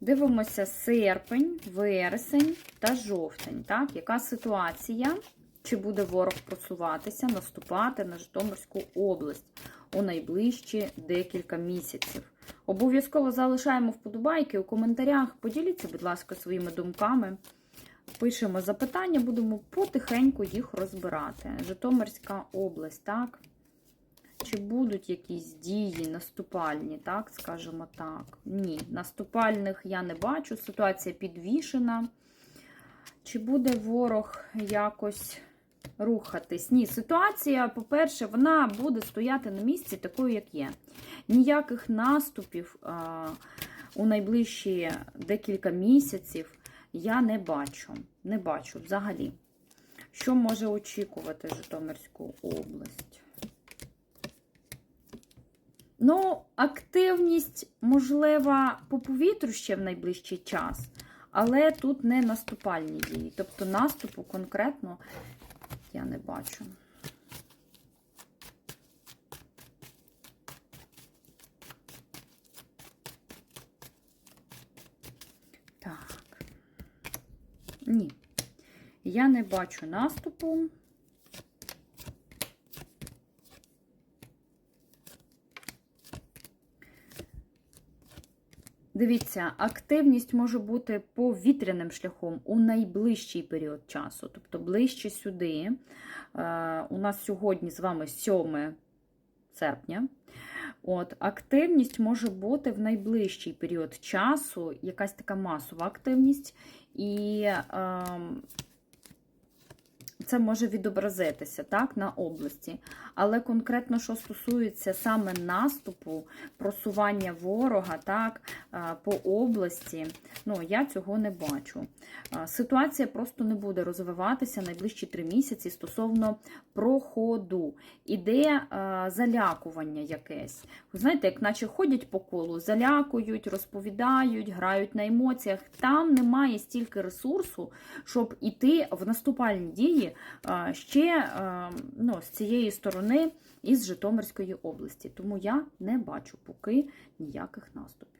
Дивимося серпень, вересень та жовтень. Так? Яка ситуація? Чи буде ворог просуватися, наступати на Житомирську область у найближчі декілька місяців? Обов'язково залишаємо вподобайки у коментарях. Поділіться, будь ласка, своїми думками. Пишемо запитання, будемо потихеньку їх розбирати. Житомирська область, так? Чи будуть якісь дії наступальні, так, скажімо так? Ні, наступальних я не бачу, ситуація підвішена. Чи буде ворог якось рухатись? Ні, ситуація, по-перше, вона буде стояти на місці такою, як є. Ніяких наступів а, у найближчі декілька місяців я не бачу. Не бачу взагалі. Що може очікувати Житомирську область? Ну, активність, можлива, по повітрю ще в найближчий час, але тут не наступальні дії. Тобто наступу конкретно я не бачу. Так. Ні. Я не бачу наступу. Дивіться, активність може бути повітряним шляхом у найближчий період часу, тобто ближче сюди. Е, У нас сьогодні з вами 7 серпня. От, Активність може бути в найближчий період часу, якась така масова активність, і е, це може відобразитися так, на області. Але конкретно, що стосується саме наступу, просування ворога так, по області, ну, я цього не бачу. Ситуація просто не буде розвиватися найближчі три місяці стосовно проходу. Іде залякування якесь. Ви знаєте, як наче ходять по колу, залякують, розповідають, грають на емоціях. Там немає стільки ресурсу, щоб іти в наступальні дії ще ну, з цієї сторони із Житомирської області. Тому я не бачу поки ніяких наступів.